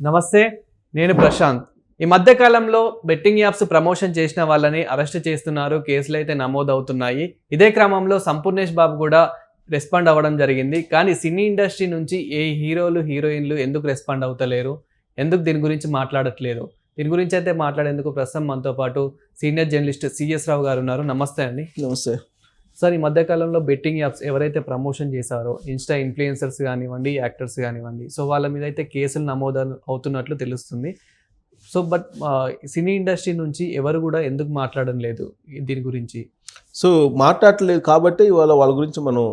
నమస్తే నేను ప్రశాంత్. ఈ మధ్య కాలంలో బెట్టింగ్ యాప్స్ ప్రమోషన్ చేసిన వాళ్ళని అరెస్ట్ చేస్తున్నారు కేసులు అయితే నమోదవుతున్నాయి. ఇదే క్రమంలో సంపూర్ణేష్ బాబు కూడా రెస్పాండ్ అవ్వడం జరిగింది. కానీ సినీ ఇండస్ట్రీ నుంచి ఏ హీరోలు హీరోయిన్లు ఎందుకు రెస్పాండ్ అవుతలేరు? ఎందుకు దీని గురించి మాట్లాడట్లేదు? దీని గురించి అయితే మాట్లాడేందుకు ప్రస్తుతం మనతో పాటు సీనియర్ జర్నలిస్ట్ సిఎస్ రావు గారు ఉన్నారు. నమస్తే అండి. నమస్తే. సార్ ఈ మధ్య కాలంలో బెట్టింగ్ యాప్స్ ఎవరైతే ప్రమోషన్ చేశారో ఇన్స్టా ఇన్ఫ్లుయెన్సర్స్ కానివ్వండి యాక్టర్స్ కానివ్వండి సో వాళ్ళ మీద అయితే కేసులు నమోదు అవుతున్నట్లు తెలుస్తుంది. సో బట్ సినీ ఇండస్ట్రీ నుంచి ఎవరు కూడా ఎందుకు మాట్లాడడం లేదు దీని గురించి? సో మాట్లాడలేదు కాబట్టి ఇవాళ వాళ్ళ గురించి మనం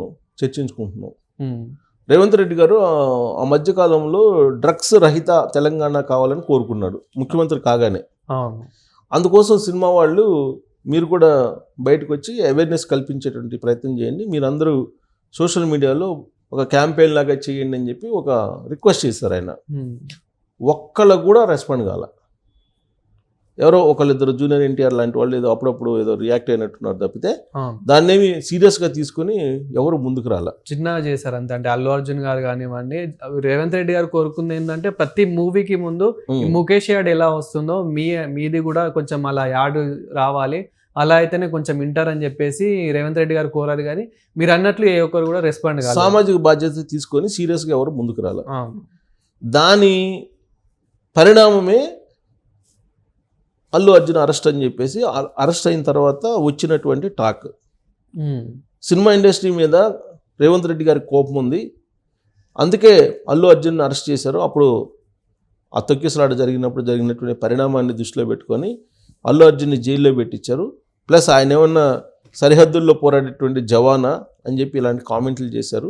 చర్చించుకుంటున్నాం. రేవంత్ రెడ్డి గారు ఆ, మధ్యకాలంలో డ్రగ్స్ రహిత తెలంగాణ కావాలని కోరుకున్నాడు ముఖ్యమంత్రి కాగానే. అందుకోసం సినిమా వాళ్ళు మీరు కూడా బయటకు వచ్చి అవేర్నెస్ కల్పించేటువంటి ప్రయత్నం చేయండి. మీరందరూ సోషల్ మీడియాలో ఒక క్యాంపెయిన్ లాగా చేయండి అని చెప్పి ఒక రిక్వెస్ట్ చేశారు ఆయన. ఒక్కళ్ళకు కూడా రెస్పాండ్ కాల. ఎవరో ఒకళ్ళిద్దరు జూనియర్ ఎన్టీఆర్ లాంటి వాళ్ళు ఏదో అప్పుడప్పుడు ఏదో రియాక్ట్ అయినట్టున్నారు తప్పితే దాన్నేమి సీరియస్గా తీసుకొని ఎవరు ముందుకు రాల. చిన్నగా చేశారు అంతే అంటే అల్లు అర్జున్ గారు కానివ్వండి రేవంత్ రెడ్డి గారు కోరుకుంది ఏంటంటే ప్రతి మూవీకి ముందు ముఖేష్ యాడ్ ఎలా వస్తుందో మీ మీది కూడా కొంచెం అలా యాడ్ రావాలి. అలా అయితేనే కొంచెం వింటారు అని చెప్పేసి రేవంత్ రెడ్డి గారు కోరారు కానీ మీరు అన్నట్లు ఏ ఒక్కరు కూడా రెస్పాండ్ కాదు సామాజిక బాధ్యత తీసుకొని సీరియస్గా ఎవరు ముందుకు రాల. దాని పరిణామమే అల్లు అర్జున్ అరెస్ట్ అని చెప్పేసి అరెస్ట్ అయిన తర్వాత వచ్చినటువంటి టాక్. సినిమా ఇండస్ట్రీ మీద రేవంత్ రెడ్డి గారికి కోపం ఉంది. అందుకే అల్లు అర్జున్ అరెస్ట్ చేశారు. అప్పుడు ఆ తొక్కిసలాట జరిగినప్పుడు జరిగినటువంటి పరిణామాన్ని దృష్టిలో పెట్టుకొని అల్లు అర్జున్ని జైల్లో పెట్టించారు. ప్లస్ ఆయన ఏమన్నా సరిహద్దుల్లో పోరాడేటువంటి జవానా అని చెప్పి ఇలాంటి కామెంట్లు చేశారు.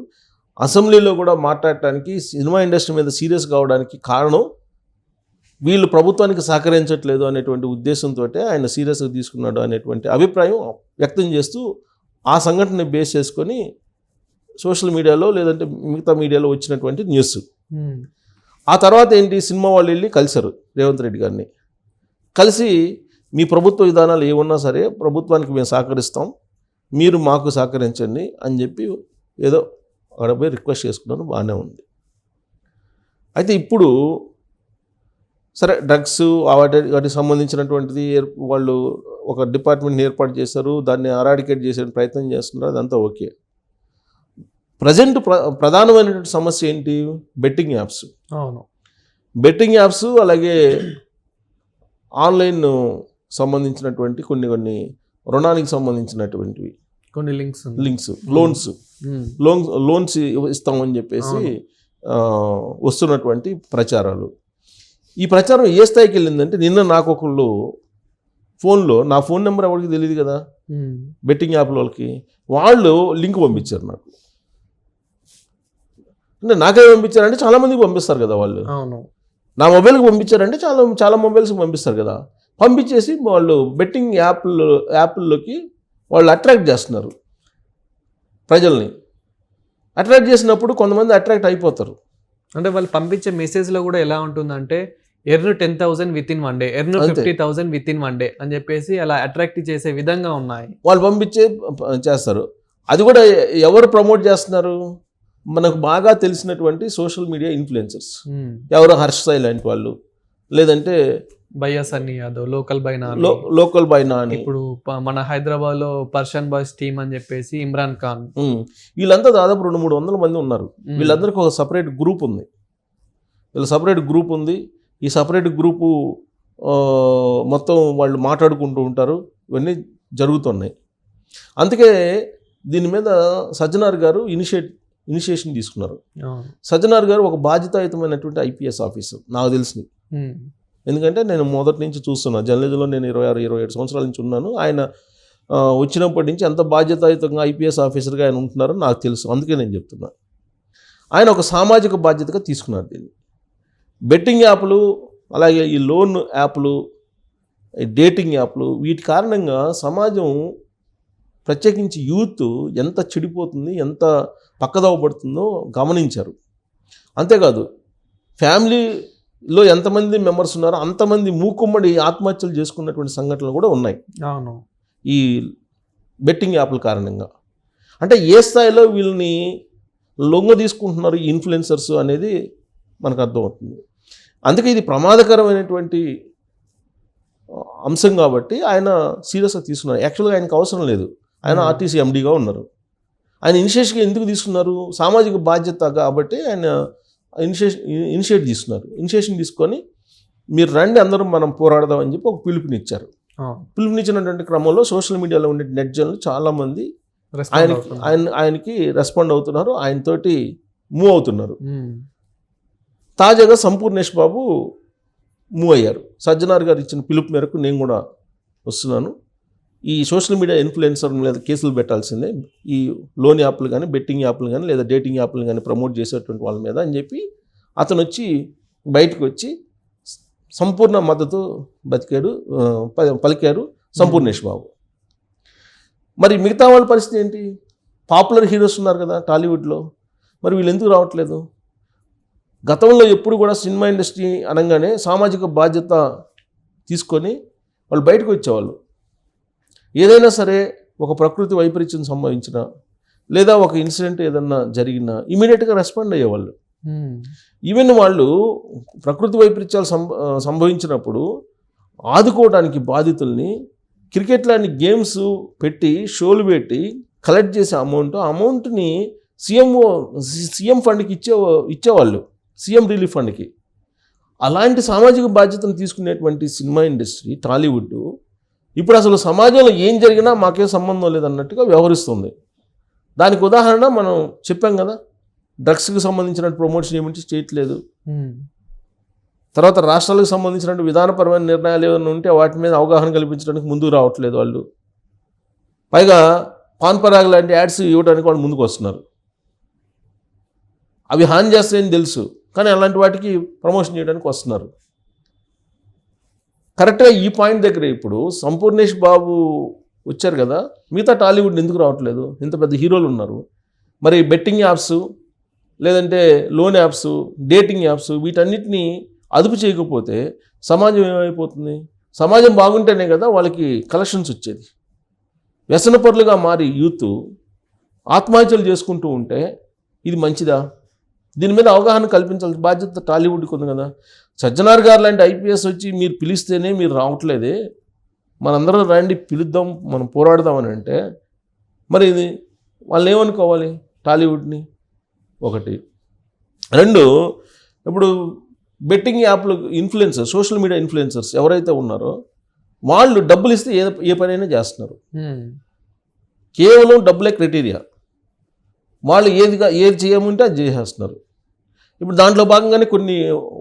అసెంబ్లీలో కూడా మాట్లాడటానికి సినిమా ఇండస్ట్రీ మీద సీరియస్ కావడానికి కారణం వీళ్ళు ప్రభుత్వానికి సహకరించట్లేదు అనేటువంటి ఉద్దేశంతో ఆయన సీరియస్గా తీసుకున్నాడు అనేటువంటి అభిప్రాయం వ్యక్తం చేస్తూ ఆ సంఘటనని బేస్ చేసుకొని సోషల్ మీడియాలో లేదంటే మిగతా మీడియాలో వచ్చినటువంటి న్యూస్. ఆ తర్వాత ఏంటి? సినిమా వాళ్ళు వెళ్ళి కలిశారు రేవంత్ రెడ్డి గారిని. కలిసి మీ ప్రభుత్వ విధానాలు ఏమున్నా సరే ప్రభుత్వానికి మేము సహకరిస్తాం మీరు మాకు సహకరించండి అని చెప్పి ఏదో అక్కడ పోయి రిక్వెస్ట్ చేసుకున్నారు బాగానే ఉంది. అయితే ఇప్పుడు సరే డ్రగ్స్ వాటి వాటికి సంబంధించినటువంటిది వాళ్ళు ఒక డిపార్ట్మెంట్ని ఏర్పాటు చేశారు దాన్ని అరాడికేట్ చేసే ప్రయత్నం చేస్తున్నారు అదంతా ఓకే. ప్రజెంట్ ప్ర ప్రధానమైనటువంటి సమస్య ఏంటి? బెట్టింగ్ యాప్స్ అవును. బెట్టింగ్ యాప్స్ అలాగే ఆన్లైన్ సంబంధించినటువంటి కొన్ని కొన్ని రుణానికి సంబంధించినటువంటివి. కొన్ని links links loans loans loans ఇస్తామని చెప్పేసి వస్తున్నటువంటి ప్రచారాలు. ఈ ప్రచారం ఏ స్థాయికి వెళ్ళిందంటే నిన్న నాకు ఒకళ్ళు ఫోన్లో నా ఫోన్ నెంబర్ ఎవరికి తెలియదు కదా? బెట్టింగ్ యాప్ వాళ్ళకి. వాళ్ళు లింక్ పంపించారు నాకు. అంటే నాకే పంపించారంటే చాలామందికి పంపిస్తారు కదా వాళ్ళు. అవును. నా మొబైల్కి పంపించారంటే చాలా చాలా మొబైల్స్కి పంపిస్తారు కదా. పంపించేసి వాళ్ళు బెట్టింగ్ యాప్లో యాప్ల్లోకి వాళ్ళు అట్రాక్ట్ చేస్తున్నారు ప్రజల్ని. అట్రాక్ట్ చేసినప్పుడు కొంతమంది అట్రాక్ట్ అయిపోతారు. అంటే వాళ్ళు పంపించే మెసేజ్లో కూడా ఎలా ఉంటుందంటే earn ten thousand within one day earn. Fifty thousand within one day అని చెప్పేసి అలా అట్రాక్ట్ చేసే విధంగా ఉన్నాయి. వాళ్ళు పంపించే చేస్తారు. అది కూడా ఎవరు ప్రమోట్ చేస్తున్నారు? మనకు బాగా తెలిసినటువంటి సోషల్ మీడియా ఇన్ఫ్లుయెన్సర్స్ ఎవరో హర్ష్ సాయి లాంటి వాళ్ళు? లేదంటే బయ్యా సన్నీ యాదవ్ లోకల్ బై నాని. లో లోకల్ బై నాని. ఇప్పుడు మన హైదరాబాద్లో పర్షియన్ బాయ్స్ టీమ్ అని చెప్పేసి ఇమ్రాన్ ఖాన్. వీళ్ళంతా దాదాపు రెండు మూడు వందల మంది ఉన్నారు. ఉమ్. వీళ్ళందరికీ ఒక సపరేట్ గ్రూప్ ఉంది. వీళ్ళ సపరేట్ గ్రూప్ ఉంది. ఈ సపరేట్ గ్రూపు మొత్తం వాళ్ళు మాట్లాడుకుంటూ ఉంటారు. ఇవన్నీ జరుగుతున్నాయి. అందుకే దీని మీద సజ్జనార్ గారు ఇనిషియేట్ ఇనిషియేషన్ తీసుకున్నారు. సజ్జనార్ గారు ఒక బాధ్యతాయుతమైనటువంటి ఐపీఎస్ ఆఫీసర్ నాకు తెలిసి. ఉమ్. ఎందుకంటే నేను మొదటి నుంచి చూస్తున్నాను జర్నలిజంలో నేను ఇరవై ఆరు ఇరవై ఏడు సంవత్సరాల నుంచి ఉన్నాను. ఆయన వచ్చినప్పటి నుంచి ఎంత బాధ్యతాయుతంగా ఐపీఎస్ ఆఫీసర్గా ఆయన ఉంటున్నారో నాకు తెలుసు. అందుకే నేను చెప్తున్నా. ఆయన ఒక సామాజిక బాధ్యతగా తీసుకున్నారు దీన్ని. బెట్టింగ్ యాప్లు అలాగే ఈ లోన్ యాప్లు ఈ డేటింగ్ యాప్లు వీటి కారణంగా సమాజం ప్రత్యేకించి యూత్ ఎంత చెడిపోతుంది ఎంత పక్కదోవ పడుతుందో గమనించారు. అంతేకాదు ఫ్యామిలీలో ఎంతమంది మెంబర్స్ ఉన్నారో అంతమంది మూకుమ్మడి ఆత్మహత్యలు చేసుకున్నటువంటి సంఘటనలు కూడా ఉన్నాయి. అవును. ఈ బెట్టింగ్ యాప్ల కారణంగా. అంటే ఏ స్థాయిలో వీళ్ళని లొంగ తీసుకుంటున్నారు ఈ ఇన్ఫ్లుయెన్సర్స్ అనేది మనకు అర్థమవుతుంది. అందుకే ఇది ప్రమాదకరమైనటువంటి అంశం కాబట్టి ఆయన సీరియస్గా తీసుకున్నారు. యాక్చువల్గా ఆయనకు అవసరం లేదు. ఆయన. ఆర్టీసీ ఎండీగా ఉన్నారు. ఆయన ఇనిషియేషన్గా ఎందుకు తీసుకున్నారు? సామాజిక బాధ్యత కాబట్టి ఆయన ఇనిషియేషన్ ఇనిషియేట్ తీసుకున్నారు ఇనిషియేషన్ తీసుకొని మీరు రండి అందరం మనం పోరాడదాం అని చెప్పి ఒక పిలుపునిచ్చారు. పిలుపునిచ్చినటువంటి క్రమంలో సోషల్ మీడియాలో ఉండే నెట్జన్లు చాలామంది రెస్పాండ్ ఆయనకి అవుతున్నారు. ఆయన ఆయనకి రెస్పాండ్ అవుతున్నారు. ఆయనతోటి మూవ్ అవుతున్నారు. తాజాగా సంపూర్ణేష్ బాబు మూవ్ అయ్యారు. సజ్జనార్ గారు ఇచ్చిన పిలుపు మేరకు నేను కూడా వస్తున్నాను. ఈ సోషల్ మీడియా ఇన్ఫ్లుయెన్సర్ మీద కేసులు పెట్టాల్సిందే. ఈ లోన్ యాప్లు కానీ బెట్టింగ్ యాప్లు కానీ లేదా డేటింగ్ యాప్లు కానీ ప్రమోట్ చేసేటువంటి వాళ్ళ మీద అని చెప్పి అతను వచ్చి బయటకు వచ్చి సంపూర్ణ మద్దతు బతికాడు ప- పలికారు సంపూర్ణేష్ బాబు. మరి మిగతా వాళ్ళ పరిస్థితి ఏంటి? పాపులర్ హీరోస్ ఉన్నారు కదా టాలీవుడ్లో. మరి వీళ్ళు ఎందుకు రావట్లేదు? గతంలో ఎప్పుడు కూడా సినిమా ఇండస్ట్రీ అనగానే సామాజిక బాధ్యత తీసుకొని వాళ్ళు బయటకు వచ్చేవాళ్ళు. ఏదైనా సరే ఒక ప్రకృతి వైపరీత్యం సంభవించిన లేదా ఒక ఇన్సిడెంట్ ఏదన్నా జరిగినా ఇమీడియట్గా రెస్పాండ్ అయ్యేవాళ్ళు. ఈవెన్ వాళ్ళు ప్రకృతి వైపరీత్యాలు సంభ సంభవించినప్పుడు ఆదుకోవడానికి బాధితుల్ని క్రికెట్ లాంటి గేమ్స్ పెట్టి షోలు పెట్టి కలెక్ట్ చేసే అమౌంట్ ఆ అమౌంట్ని సీఎం సీఎం ఫండ్కి ఇచ్చే ఇచ్చేవాళ్ళు. సీఎం రిలీఫ్ ఫండ్కి. అలాంటి సామాజిక బాధ్యతను తీసుకునేటువంటి సినిమా ఇండస్ట్రీ టాలీవుడ్ ఇప్పుడు అసలు సమాజంలో ఏం జరిగినా మాకేం సంబంధం లేదన్నట్టుగా వ్యవహరిస్తుంది. దానికి ఉదాహరణ మనం చెప్పాం కదా డ్రగ్స్కి సంబంధించిన ప్రమోషన్ ఏమిటి చేయట్లేదు ఉమ్. తర్వాత రాష్ట్రాలకు సంబంధించిన విధానపరమైన నిర్ణయాలు ఏమైనా ఉంటే వాటి మీద అవగాహన కల్పించడానికి ముందుకు రావట్లేదు వాళ్ళు. పైగా పాన్ పరాగ్ లాంటి యాడ్స్ ఇవ్వడానికి వాళ్ళు ముందుకు వస్తున్నారు. అవి హాని చేస్తాయని తెలుసు. కానీ అలాంటి వాటికి ప్రమోషన్ చేయడానికి వస్తున్నారు. కరెక్ట్గా ఈ పాయింట్ దగ్గర ఇప్పుడు సంపూర్ణేష్ బాబు వచ్చారు కదా మిగతా టాలీవుడ్ ఎందుకు రావట్లేదు? ఇంత పెద్ద హీరోలు ఉన్నారు. మరి బెట్టింగ్ యాప్స్ లేదంటే లోన్ యాప్స్ డేటింగ్ యాప్స్ వీటన్నిటిని అదుపు చేయకపోతే సమాజం ఏమైపోతుంది? సమాజం బాగుంటేనే కదా వాళ్ళకి కలెక్షన్స్ వచ్చేది. వ్యసనపరులుగా మారి యూత్ ఆత్మహత్యలు చేసుకుంటూ ఉంటే ఇది మంచిదా? దీని మీద అవగాహన కల్పించాల్సిన బాధ్యత టాలీవుడ్కి ఉంది కదా. సజ్జనార్ గారు లాంటి ఐపీఎస్ వచ్చి మీరు పిలిస్తేనే మీరు రావట్లేదే. మనందరం రండి పిలుద్దాం మనం పోరాడదామని అంటే మరి ఇది వాళ్ళు ఏమనుకోవాలి? టాలీవుడ్ని ఒకటి. రెండు ఇప్పుడు బెట్టింగ్ యాప్లు ఇన్ఫ్లుయెన్సర్ సోషల్ మీడియా ఇన్ఫ్లుయెన్సర్స్ ఎవరైతే ఉన్నారో వాళ్ళు డబ్బులు ఇస్తే ఏ ఏ పనైనా చేస్తున్నారు. కేవలం డబ్బులే క్రైటీరియా. వాళ్ళు ఏదిగా ఏది చేయమంటే అది చేసేస్తున్నారు. ఇప్పుడు దాంట్లో భాగంగానే కొన్ని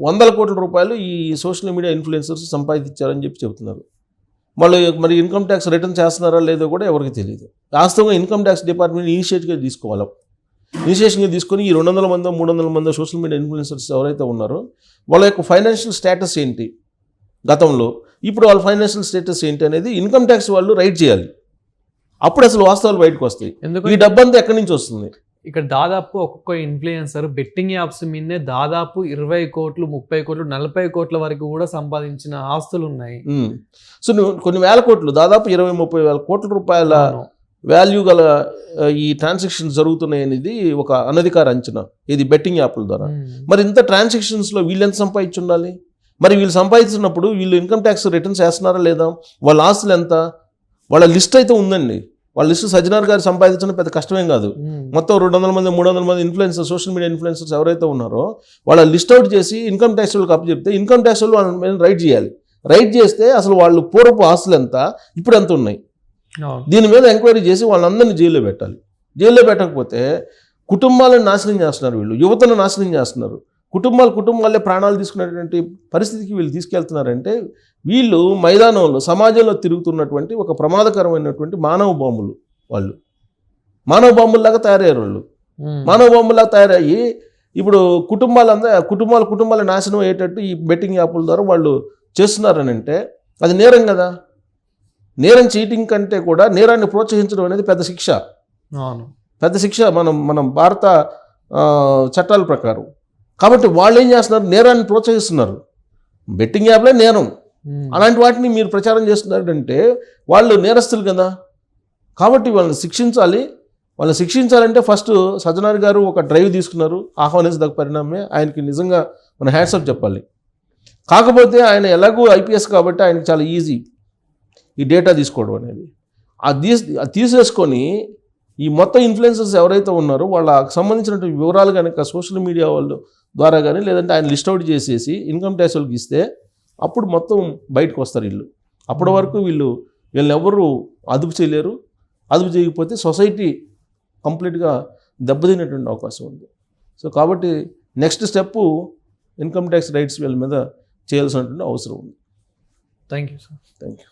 వందల కోట్ల రూపాయలు ఈ సోషల్ మీడియా ఇన్ఫ్లుయెన్సర్స్ సంపాదించారని చెప్పి చెబుతున్నారు. వాళ్ళు మరి ఇన్కమ్ ట్యాక్స్ రిటర్న్ చేస్తున్నారా లేదో కూడా ఎవరికి తెలియదు వాస్తవంగా ఇన్కమ్ ట్యాక్స్ డిపార్ట్మెంట్ ఇనిషియేటివ్గా తీసుకోవాలి. ఇనిషియేషన్గా తీసుకొని ఈ రెండు వందల మంది మూడు వందల మంది సోషల్ మీడియా ఇన్ఫ్లుయెన్సర్స్ ఎవరైతే ఉన్నారో వాళ్ళ యొక్క ఫైనాన్షియల్ స్టేటస్ ఏంటి? గతంలో ఇప్పుడు వాళ్ళ ఫైనాన్షియల్ స్టేటస్ ఏంటి అనేది ఇన్కమ్ ట్యాక్స్ వాళ్ళు రైట్ చేయాలి. అప్పుడు అసలు వాస్తవాలు బయటకు వస్తాయి. ఈ డబ్బంతా ఎక్కడి నుంచి వస్తుంది? ఇక్కడ దాదాపు ఒక్కొక్క ఇన్ఫ్లుయెన్సర్ బెట్టింగ్ యాప్స్ మీదే దాదాపు ఇరవై కోట్లు ముప్పై కోట్లు నలభై కోట్ల వరకు కూడా సంపాదించిన ఆస్తులు ఉన్నాయి. సో నువ్వు కొన్ని వేల కోట్లు దాదాపు ఇరవై ముప్పై వేల కోట్ల రూపాయల. వాల్యూ గల ఈ ట్రాన్సాక్షన్స్ జరుగుతున్నాయి అనేది ఒక అనధికార అంచనా ఇది బెట్టింగ్ యాప్ల ద్వారా. మరి ఇంత ట్రాన్సాక్షన్స్లో వీళ్ళు ఎంత సంపాదించి ఉండాలి మరి వీళ్ళు సంపాదించినప్పుడు వీళ్ళు ఇన్కమ్ ట్యాక్స్ రిటర్న్స్ చేస్తున్నారా లేదా వాళ్ళ ఆస్తులు ఎంత వాళ్ళ లిస్ట్ అయితే ఉందండి వాళ్ళ లిస్ట్ సజ్జనార్ గారు సంపాదించడం పెద్ద కష్టమేం కాదు. మొత్తం రెండు వందల మంది మూడు వందల మంది ఇన్ఫ్లుయెన్సర్ సోషల్ మీడియా ఇన్ఫ్లుయెన్సర్స్ ఎవరైతే ఉన్నారో వాళ్ళ లిస్ట్ అవుట్ చేసి ఇన్కమ్ ట్యాక్స్ వాళ్ళకి అప్పు చెప్తే ఇన్కమ్ ట్యాక్స్ వాళ్ళు వాళ్ళ మీద రైట్ చేయాలి. రైట్ చేస్తే అసలు వాళ్ళు పూర్వపు ఆస్తులు ఎంత? ఇప్పుడు ఎంత ఉన్నాయి. దీని మీద ఎంక్వైరీ చేసి వాళ్ళందరినీ జైల్లో పెట్టాలి. జైల్లో పెట్టకపోతే కుటుంబాలను నాశనం చేస్తున్నారు వీళ్ళు యువతను నాశనం చేస్తున్నారు. కుటుంబాలు కుటుంబాలే ప్రాణాలు తీసుకునేటువంటి పరిస్థితికి వీళ్ళు తీసుకెళ్తున్నారంటే వీళ్ళు మైదానంలో సమాజంలో తిరుగుతున్నటువంటి ఒక ప్రమాదకరమైనటువంటి మానవ బాంబులు వాళ్ళు. మానవ బాంబుల్లాగా తయారయ్యారు వాళ్ళు. మానవ బొమ్మలా తయారయ్యి ఇప్పుడు కుటుంబాలంతా కుటుంబాలు కుటుంబాలు నాశనం అయ్యేటట్టు ఈ బెట్టింగ్ యాప్ల ద్వారా వాళ్ళు చేస్తున్నారని అంటే అది నేరం కదా. నేరం చీటింగ్ కంటే కూడా నేరాన్ని ప్రోత్సహించడం అనేది పెద్ద శిక్ష. పెద్ద శిక్ష మనం మనం భారత చట్టాల ప్రకారం. కాబట్టి వాళ్ళు ఏం చేస్తున్నారు? నేరాన్ని ప్రోత్సహిస్తున్నారు. బెట్టింగ్ యాప్లే నేరం. ఉమ్. అలాంటి వాటిని మీరు ప్రచారం చేస్తున్నారంటే వాళ్ళు నేరస్తులు కదా. కాబట్టి వాళ్ళని శిక్షించాలి. వాళ్ళని శిక్షించాలంటే ఫస్ట్ సజ్జనార్ గారు ఒక డ్రైవ్ తీసుకున్నారు. ఆహ్వానించదగ్గ పరిణామే ఆయనకి నిజంగా మన హ్యాట్సప్ చెప్పాలి. కాకపోతే ఆయన ఎలాగో ఐపీఎస్ కాబట్టి ఆయనకి చాలా ఈజీ. ఈ డేటా తీసుకోవడం అనేది. అది తీసేసుకొని ఈ మొత్తం ఇన్ఫ్లుయెన్సర్స్ ఎవరైతే ఉన్నారో వాళ్ళకి సంబంధించినటువంటి వివరాలు కనుక సోషల్ మీడియా వాళ్ళు ద్వారా కానీ లేదంటే ఆయన లిస్ట్ అవుట్ చేసేసి ఇన్కమ్ ట్యాక్స్ వాళ్ళకి ఇస్తే అప్పుడు మొత్తం బయటకు వస్తారు వీళ్ళు. అప్పటి వరకు వీళ్ళు వీళ్ళని ఎవరు అదుపు చేయలేరు. అదుపు చేయకపోతే సొసైటీ కంప్లీట్గా దెబ్బతినేటువంటి అవకాశం ఉంది. సో కాబట్టి next step income tax raids వీళ్ళ మీద చేయాల్సినటువంటి అవసరం ఉంది. Thank you sir. Thank you